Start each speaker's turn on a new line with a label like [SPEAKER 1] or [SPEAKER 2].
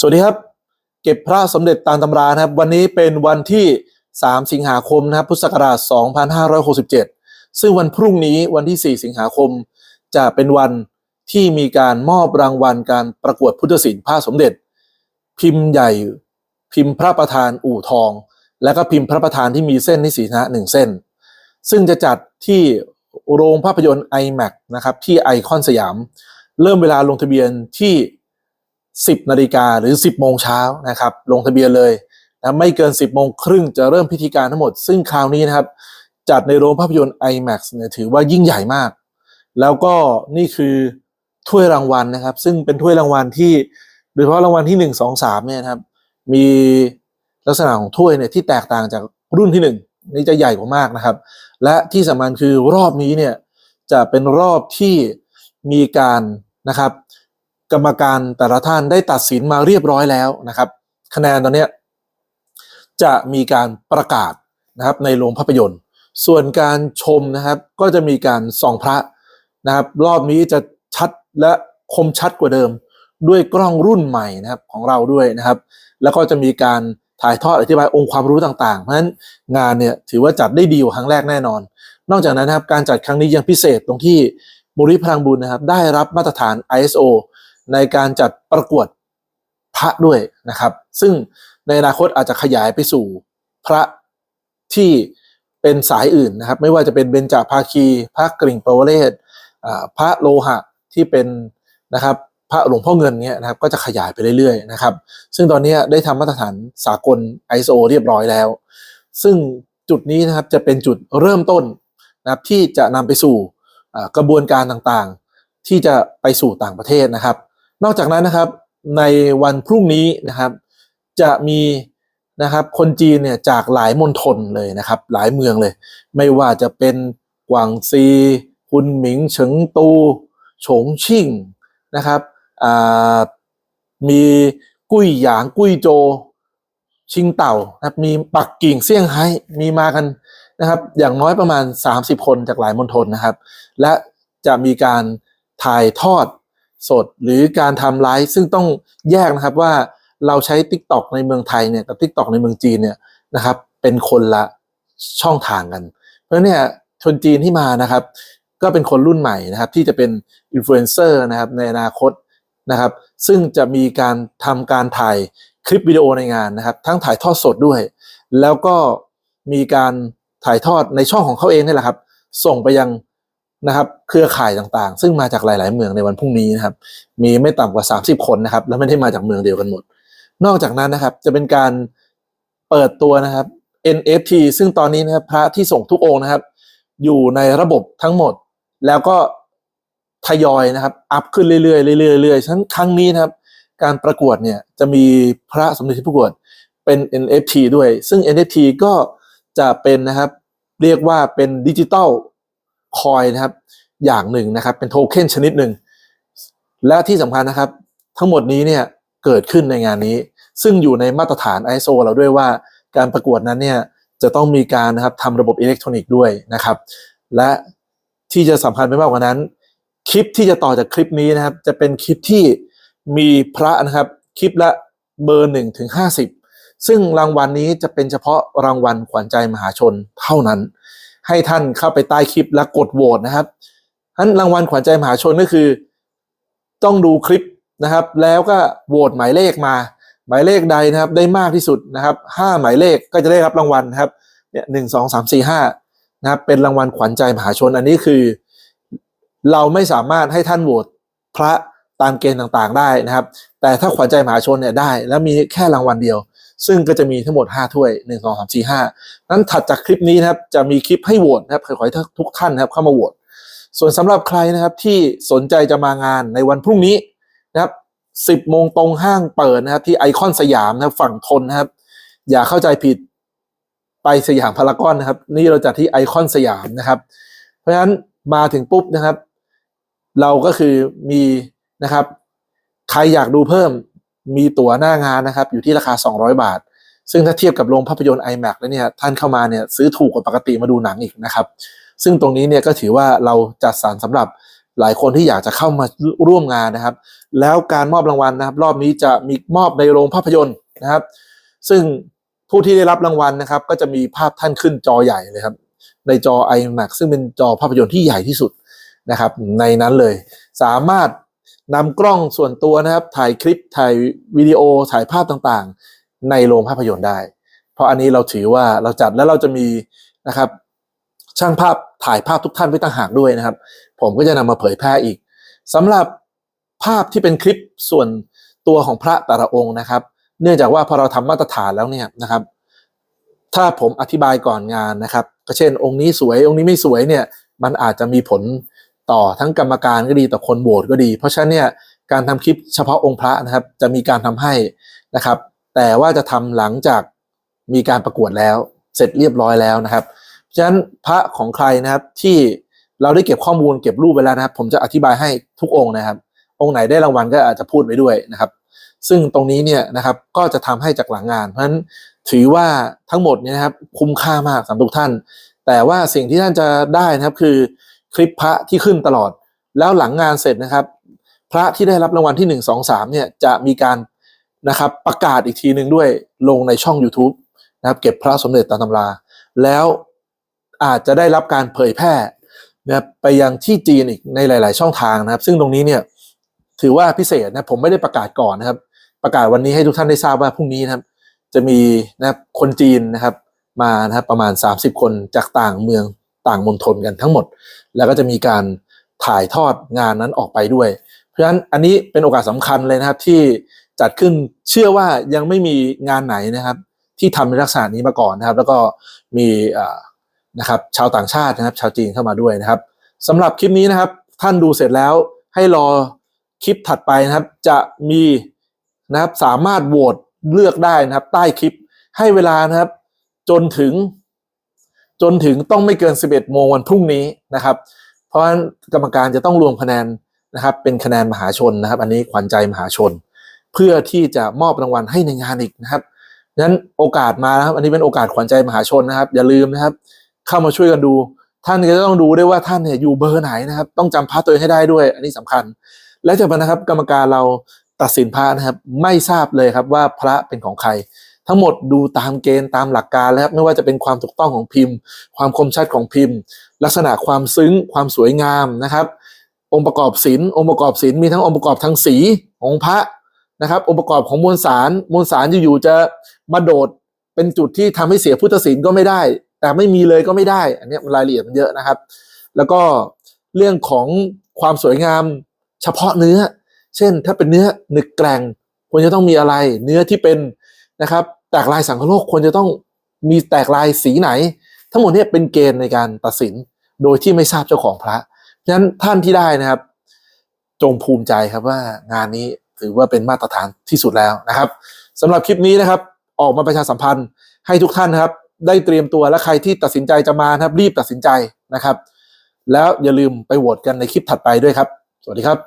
[SPEAKER 1] สวัสดีครับ เก็บพระสมเด็จตามตำรานะครับ วันนี้เป็นวันที่ 3 สิงหาคมนะครับพุทธศักราช 2567 ซึ่งวันพรุ่งนี้วันที่ 4 สิงหาคม จะเป็นวันที่มีการมอบรางวัลการประกวดพุทธศิลป์พระสมเด็จ พิมพ์ใหญ่ พิมพ์พระประธานอู่ทอง และก็พิมพ์พระประธานที่มีเส้นนิสีนะหนึ่งเส้น ซึ่งจะจัดที่โรงภาพยนตร์ iMac นะครับที่ไอคอนสยาม เริ่มเวลาลงทะเบียนที่ 10นาฬิกาหรือ 10 โมงเช้านะครับ ลงทะเบียนเลยนะไม่เกิน 10 โมงครึ่งจะเริ่มพิธีการทั้งหมด ซึ่งคราวนี้นะครับ จัดในโรงภาพยนตร์ IMAX เนี่ยถือว่ายิ่งใหญ่มาก แล้วก็นี่คือถ้วยรางวัลนะครับ ซึ่งเป็นถ้วยรางวัลที่โดยเฉพาะรางวัลที่ 1 2 3เนี่ยนะครับ มีลักษณะของถ้วยเนี่ยที่แตกต่างจากรุ่นที่ 1 นี่จะใหญ่กว่ามากนะครับ และที่สำคัญคือรอบนี้เนี่ยจะเป็นรอบที่มีการนะครับ กรรมการแต่ละท่านได้ตัดสินมาเรียบร้อยแล้วนะครับ คะแนนตอนนี้จะมีการประกาศนะครับในโรงภาพยนตร์ ส่วนการชมนะครับก็จะมีการส่องพระนะครับรอบนี้จะชัดและคมชัดกว่าเดิม ด้วยกล้องรุ่นใหม่นะครับของเราด้วยนะครับ แล้วก็จะมีการถ่ายทอดอธิบายองค์ความรู้ต่างๆ เพราะฉะนั้นงานเนี่ยถือว่าจัดได้ดีกว่าครั้งแรกแน่นอน นอกจากนั้นนะครับการจัดครั้งนี้ยังพิเศษตรงที่มูลนิธิพลังบุญนะครับได้รับมาตรฐาน ISO ในการจัดประกวดพระด้วยนะครับ ซึ่งในอนาคตอาจจะขยายไปสู่พระที่เป็นสายอื่นนะครับ ไม่ว่าจะเป็นเบญจภาคี พระกริ่งปวเรศพระโลหะที่เป็นนะครับพระหลวงพ่อเงินเนี่ยนะครับก็จะขยายไปเรื่อยๆนะครับ ซึ่งตอนนี้ได้ทำมาตรฐานสากล ISO เรียบร้อยแล้ว ซึ่งจุดนี้นะครับจะเป็นจุดเริ่มต้นนะครับที่จะนำไปสู่กระบวนการต่างๆ ที่จะไปสู่ต่างประเทศนะครับ นอกจากนั้นนะครับในวันพรุ่งนี้นะครับ จะมีนะครับคนจีนเนี่ยจากหลายมณฑลเลยนะครับ หลายเมืองเลย ไม่ว่าจะเป็นกวางซีคุนหมิงเฉิงตูฉงชิ่งนะครับมีกุ้ยหยางกุ้ยโจ ชิงเต่านะครับมีปักกิ่งเซี่ยงไฮ้มีมากันนะครับ อย่างน้อยประมาณ 30 คนจากหลายมณฑลนะครับ และจะมีการถ่ายทอด สดหรือการทำไลฟ์ซึ่งต้องแยกนะครับว่าเราใช้ Tik t o อกในเมืองไทยเนี่ยกับ Tik t o อกในเมืองจีนเนี่ยนะครับเป็นคนละช่องทางกัน เพราะเนี่ยชนจีนที่มานะครับ ก็เป็นคนรุ่นใหม่นะครับที่จะเป็นอินฟลูเอนเซอร์นะครับในอนาคตนะครับ ซึ่งจะมีการทำการถ่ายคลิปวิดีโอในงานนะครับ ทั้งถ่ายทอดสดด้วย แล้วก็มีการถ่ายทอดในช่องของเขาเองนี่แหละครับ ส่งไปยัง นะครับเครือข่ายต่างๆ ซึ่งมาจากหลาย ๆ เมืองในวันพรุ่งนี้นะครับ มีไม่ต่ำกว่า 30 คนนะครับ แล้วไม่ได้มาจากเมืองเดียวกันหมด นอกจากนั้นนะครับ จะเป็นการเปิดตัวนะครับ NFT ซึ่งตอนนี้นะครับพระที่ส่งทุกองค์นะครับ อยู่ในระบบทั้งหมด แล้วก็ทยอยนะครับ อัพขึ้นเรื่อยๆเรื่อยๆเรื่อยๆฉะนั้นครั้งนี้นะครับ การประกวดเนี่ยจะมีพระสมเด็จที่ประกวดเป็น NFT ด้วย ซึ่ง NFT ก็จะเป็นนะครับ เรียกว่าเป็นดิจิตอล คอยนะครับอย่างหนึ่งนะครับ เป็นโทเค็นชนิดหนึ่ง และที่สำคัญนะครับ ทั้งหมดนี้เนี่ยเกิดขึ้นในงานนี้ ซึ่งอยู่ในมาตรฐาน ISO เราด้วยว่าการประกวดนั้นเนี่ยจะต้องมีการนะครับทำระบบอิเล็กทรอนิกส์ด้วยนะครับ และที่จะสำคัญไปมากกว่านั้น คลิปที่จะต่อจากคลิปนี้นะครับ จะเป็นคลิปที่มีพระนะครับคลิปละเบอร์หนึ่งถึงห้าสิบซึ่งรางวัลนี้จะเป็นเฉพาะรางวัลขวัญใจมหาชนเท่านั้น ให้ท่านเข้าไปใต้คลิปและกดโหวตนะครับท่านรางวัลขวัญใจมหาชนก็คือ ต้องดูคลิปนะครับ แล้วก็โหวตหมายเลขมา หมายเลขใดนะครับ ได้มากที่สุดนะครับห้าหมายเลขก็จะได้รับรางวัลครับเนี่ยหนึ่งสองสามสี่ห้านะครับเป็นรางวัลขวัญใจมหาชนอันนี้คือ เราไม่สามารถให้ท่านโหวตพระตามเกณฑ์ต่างๆได้นะครับ แต่ถ้าขวัญใจมหาชนเนี่ยได้ แล้วมีแค่รางวัลเดียว ซึ่งก็จะมีทั้งหมด 5 ถ้วย 1 2 3 4 5 นั้นถัดจากคลิปนี้นะครับจะมีคลิปให้โหวตนะครับขอให้ทุกท่านนะครับเข้ามาโหวตส่วนสำหรับใครนะครับที่สนใจจะมางานในวันพรุ่งนี้นะครับ10โมงตรงห้างเปิดนะครับที่ไอคอนสยามนะครับฝั่งทนนะครับ อย่าเข้าใจผิดไปสยามพารากอนนะครับ นี่เราจัดที่ไอคอนสยามนะครับ เพราะฉะนั้นมาถึงปุ๊บนะครับ เราก็คือมีนะครับ ใครอยากดูเพิ่ม มีตั๋วหน้างานนะครับ อยู่ที่ราคา 200 บาท ซึ่งถ้าเทียบกับโรงภาพยนตร์ iMac แล้วเนี่ยท่านเข้ามาเนี่ยซื้อถูกกว่าปกติมาดูหนังอีกนะครับ ซึ่งตรงนี้เนี่ยก็ถือว่าเราจัดสรรสำหรับหลายคนที่อยากจะเข้ามาร่วมงานนะครับ แล้วการมอบรางวัลนะครับ รอบนี้จะมีมอบในโรงภาพยนตร์นะครับ ซึ่งผู้ที่ได้รับรางวัลนะครับ ก็จะมีภาพท่านขึ้นจอใหญ่เลยครับ ในจอ iMac ซึ่งเป็นจอภาพยนตร์ที่ใหญ่ที่สุดนะครับ ในนั้นเลย สามารถ นำกล้องส่วนตัวนะครับ ถ่ายคลิปถ่ายวิดีโอถ่ายภาพต่างๆ ในโรงภาพยนตร์ได้ เพราะอันนี้เราถือว่าเราจัดแล้วเราจะมีนะครับ ช่างภาพถ่ายภาพทุกท่านไว้ต่างหากด้วยนะครับ ผมก็จะนำมาเผยแพร่อีกสำหรับภาพที่เป็นคลิปส่วนตัวของพระแต่ละองค์นะครับ เนื่องจากว่าพอเราทำมาตรฐานแล้วเนี่ยนะครับ ถ้าผมอธิบายก่อนงานนะครับ ก็เช่น องค์นี้สวยองค์นี้ไม่สวยเนี่ย มันอาจจะมีผล ต่อทั้งกรรมการก็ดีต่อคนโหวตก็ดี เพราะฉะนั้นเนี่ยการทำคลิปเฉพาะองค์พระนะครับ จะมีการทำให้นะครับ แต่ว่าจะทำหลังจากมีการประกวดแล้ว เสร็จเรียบร้อยแล้วนะครับเพราะฉะนั้นพระของใครนะครับที่เราได้เก็บข้อมูลเก็บรูปไว้แล้วนะครับ ผมจะอธิบายให้ทุกองค์นะครับ องค์ไหนได้รางวัลก็อาจจะพูดไว้ด้วยนะครับ ซึ่งตรงนี้เนี่ยนะครับก็จะทำให้จากหลังงาน เพราะฉะนั้นถือว่าทั้งหมดเนี่ยนะครับคุ้มค่ามากสำหรับทุกท่าน แต่ว่าสิ่งที่ท่านจะได้นะครับคือ คลิปพระที่ขึ้นตลอด แล้วหลังงานเสร็จนะครับ พระที่ได้รับรางวัลที่หนึ่งสองสามเนี่ยจะมีการนะครับประกาศอีกทีหนึ่งด้วยลงในช่อง YouTube นะครับเก็บพระสมเด็จตามตำรา แล้วอาจจะได้รับการเผยแพร่นะครับไปยังที่จีนอีกในหลาย ๆ ช่องทางนะครับ ซึ่งตรงนี้เนี่ยถือว่าพิเศษนะผมไม่ได้ประกาศก่อนนะครับ ประกาศวันนี้ให้ทุกท่านได้ทราบว่าพรุ่งนี้นะครับ จะมีนะครับคนจีนนะครับมานะครับประมาณ 30 คนจากต่างเมือง ต่างมณฑลกันทั้งหมด แล้วก็จะมีการถ่ายทอดงานนั้นออกไปด้วย เพราะฉะนั้นอันนี้เป็นโอกาสสำคัญเลยนะครับที่จัดขึ้นเชื่อว่ายังไม่มีงานไหนนะครับ ที่ทำในลักษณะนี้มาก่อนนะครับ แล้วก็มีนะครับชาวต่างชาตินะครับ ชาวจีนเข้ามาด้วยนะครับสำหรับคลิปนี้นะครับ ท่านดูเสร็จแล้วให้รอคลิปถัดไปนะครับ จะมีนะครับสามารถโหวตเลือกได้นะครับ ใต้คลิปให้เวลานะครับ จนถึง จนถึงต้องไม่เกิน 11 โมงวันพรุ่งนี้นะครับ เพราะฉะนั้นกรรมการจะต้องรวมคะแนนนะครับ เป็นคะแนนมหาชนนะครับ อันนี้ขวัญใจมหาชน เพื่อที่จะมอบรางวัลให้ในงานอีกนะครับนั้นโอกาสมาครับอันนี้เป็นโอกาสขวัญใจมหาชนนะครับ อย่าลืมนะครับ เข้ามาช่วยกันดู ท่านก็จะต้องดูด้วยว่าท่านเนี่ยอยู่เบอร์ไหนนะครับ ต้องจำพระตัวเองให้ได้ด้วย อันนี้สำคัญ และจากนั้นนะครับ กรรมการเราตัดสินพระนะครับ ไม่ทราบเลยครับว่าพระเป็นของใคร ทั้งหมดดูตามเกณฑ์ตามหลักการแล้วครับไม่ว่าจะเป็นความถูกต้องของพิมพ์ ความคมชัดของพิมพ์ ลักษณะความซึ้งความสวยงามนะครับ องค์ประกอบศิลป์องค์ประกอบศิลป์มีทั้งองค์ประกอบทางสีของพระนะครับ องค์ประกอบของมวลสารมวลสารอยู่ๆจะมาโดดเป็นจุดที่ทำให้เสียพุทธศิลป์ก็ไม่ได้ แต่ไม่มีเลยก็ไม่ได้ อันนี้รายละเอียดมันเยอะนะครับ แล้วก็เรื่องของความสวยงามเฉพาะเนื้อ เช่นถ้าเป็นเนื้อหนึกแกร่งควรจะต้องมีอะไร เนื้อที่เป็นนะครับ แตกลายสังคโลกควรจะต้องมีแตกลายสีไหน ทั้งหมดเนี่ยเป็นเกณฑ์ในการตัดสินโดยที่ไม่ทราบเจ้าของพระฉะนั้นท่านที่ได้นะครับ จงภูมิใจครับว่างานนี้ถือว่าเป็นมาตรฐานที่สุดแล้วนะครับสำหรับคลิปนี้นะครับ ออกมาประชาสัมพันธ์ให้ทุกท่านนะครับ ได้เตรียมตัวและใครที่ตัดสินใจจะมานะครับ รีบตัดสินใจนะครับ แล้วอย่าลืมไปโหวตกันในคลิปถัดไปด้วยครับ สวัสดีครับ